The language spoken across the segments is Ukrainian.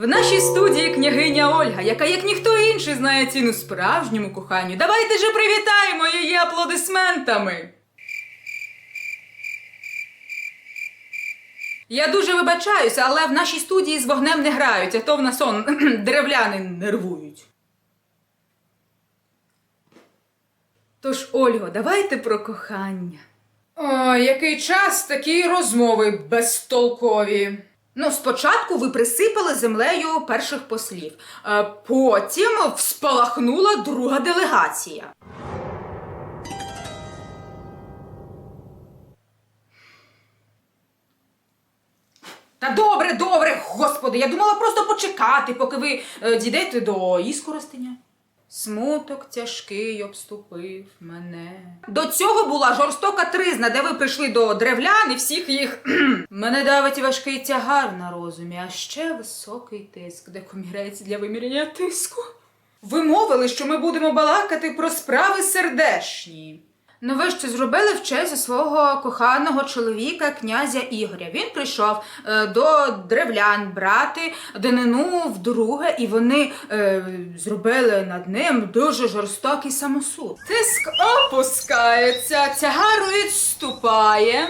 В нашій студії княгиня Ольга, яка як ніхто інший знає ціну справжньому коханню. Давайте же привітаємо її аплодисментами. Я дуже вибачаюся, але в нашій студії з вогнем не грають, а то в нас он деревляни нервують. Тож, Ольго, давайте про кохання. О, який час, такі розмови безтолкові. Ну, спочатку ви присипали землею перших послів, а потім вспалахнула друга делегація. Та добре, добре, господи, я думала просто почекати, поки ви е, дійдете до іскоростеня. Смуток тяжкий обступив мене. До цього була жорстока тризна, де ви прийшли до древлян і всіх їх. мене давить важкий тягар на розумі, а ще високий тиск, де комірець для виміряння тиску. Ви мовили, що ми будемо балакати про справи сердешні. Ну ви ж це зробили в честь свого коханого чоловіка, князя Ігоря. Він прийшов е, до древлян брати данину вдруге, і вони е, зробили над ним дуже жорстокий самосуд. Тиск опускається, тягар відступає.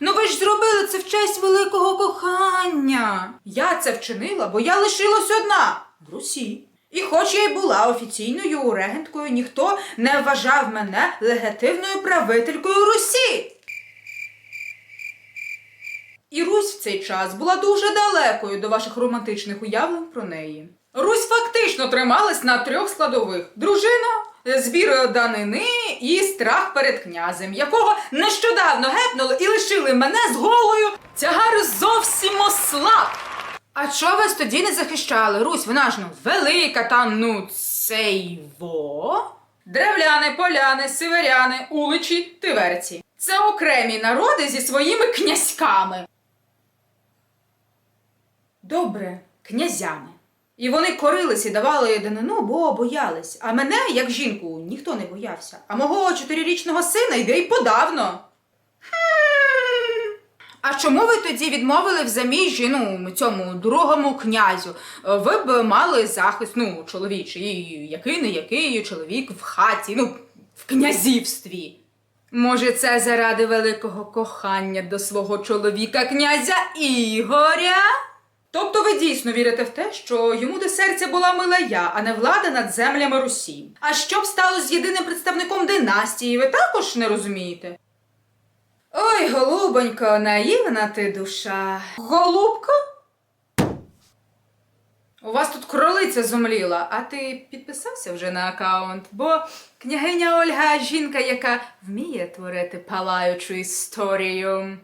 Ну ви ж зробили це в честь великого кохання. Я це вчинила, бо я лишилась одна в Русі. І хоч я й була офіційною регенткою, ніхто не вважав мене легітимною правителькою Русі. І Русь в цей час була дуже далекою до ваших романтичних уявлень про неї. Русь фактично трималась на трьох складових: дружина, збір данини і страх перед князем, якого нещодавно гепнули і лишили мене з голою. Тягар зовсім ослаб. А чого вас тоді не захищали? Русь, вона ж ну велика там, ну цей во. Древляни, поляни, сиверяни, уличі, тиверці. Це окремі народи зі своїми князьками. Добре, князями. І вони корились і давали данину, бо боялись. А мене, як жінку, ніхто не боявся. А мого чотирирічного сина йде й подавно. Чому ви тоді відмовили в заміжжі ну, цьому другому князю? Е, Ви б мали захист, ну, чоловічий, який не який чоловік в хаті, ну, в князівстві. Може, це заради великого кохання до свого чоловіка князя Ігоря? Тобто ви дійсно вірите в те, що йому до серця була мила я, а не влада над землями Русі. А що б стало з єдиним представником династії, ви також не розумієте? Ой, голубонько, наївна ти душа. Голубко? У вас тут кролиця зумліла, а ти підписався вже на аккаунт, бо княгиня Ольга жінка, яка вміє творити палаючу історію.